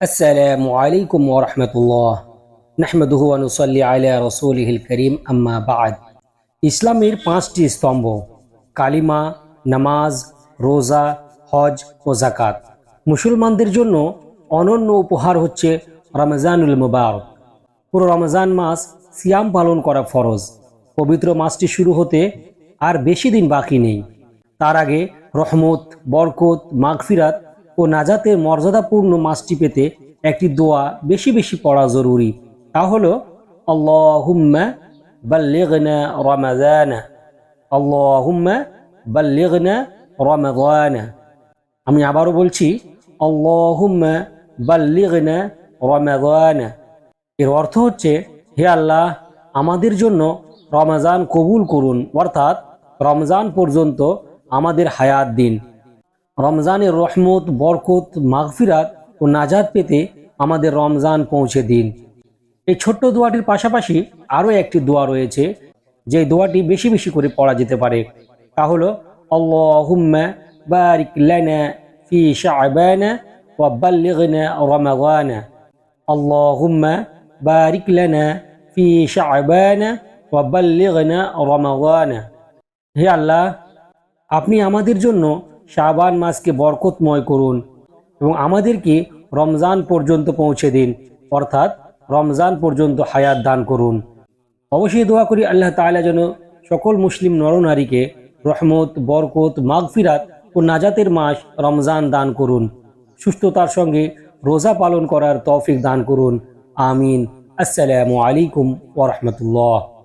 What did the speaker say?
আসসালামু আলাইকুম ওরহমতুল্লাহ নাহমদুহানুসল্লি আলা রসুলহিল করিম আম্মা বাদ। ইসলামের পাঁচটি স্তম্ভ, কালিমা, নামাজ, রোজা, হজ ও জাকাত মুসলমানদের জন্য অনন্য উপহার হচ্ছে রমজানুল মুবারক। পুরো রমজান মাস সিয়াম পালন করা ফরজ। পবিত্র মাসটি শুরু হতে আর বেশি দিন বাকি নেই। তার আগে রহমত, বরকত, মাগফিরাত ও নাজাতের মর্যাদাপূর্ণ মাসটি পেতে একটি দোয়া বেশি বেশি পড়া জরুরি। তা হলো আমি আবারও বলছি এর অর্থ হচ্ছে, হে আল্লাহ, আমাদের জন্য রমজান কবুল করুন। অর্থাৎ রমজান পর্যন্ত আমাদের হায়াত দিন। রমজানের রহমত, বরকত, মাগফিরাত ও নাজাদ পেতে আমাদের রমজান পৌঁছে দিন। এই ছোট্ট দোয়াটির পাশাপাশি আরও একটি দোয়া রয়েছে, যে দোয়াটি বেশি বেশি করে পড়া যেতে পারে। তা হলো ফি ফি হে আল্লাহ, আপনি আমাদের জন্য শাবান মাসকে বরকতময় করুন এবং আমাদেরকে রমজান পর্যন্ত পৌঁছে দিন। অর্থাৎ রমজান পর্যন্ত হায়াত দান করুন। অবশ্যই দোয়া করি আল্লাহ তাআলা যেন সকল মুসলিম নরনারীকে রহমত, বরকত, মাগফিরাত ও নাজাতের মাস রমজান দান করুন। সুস্থতার সঙ্গে রোজা পালন করার তৌফিক দান করুন। আমিন। আসসালামু আলাইকুম ওরহমতুল্লাহ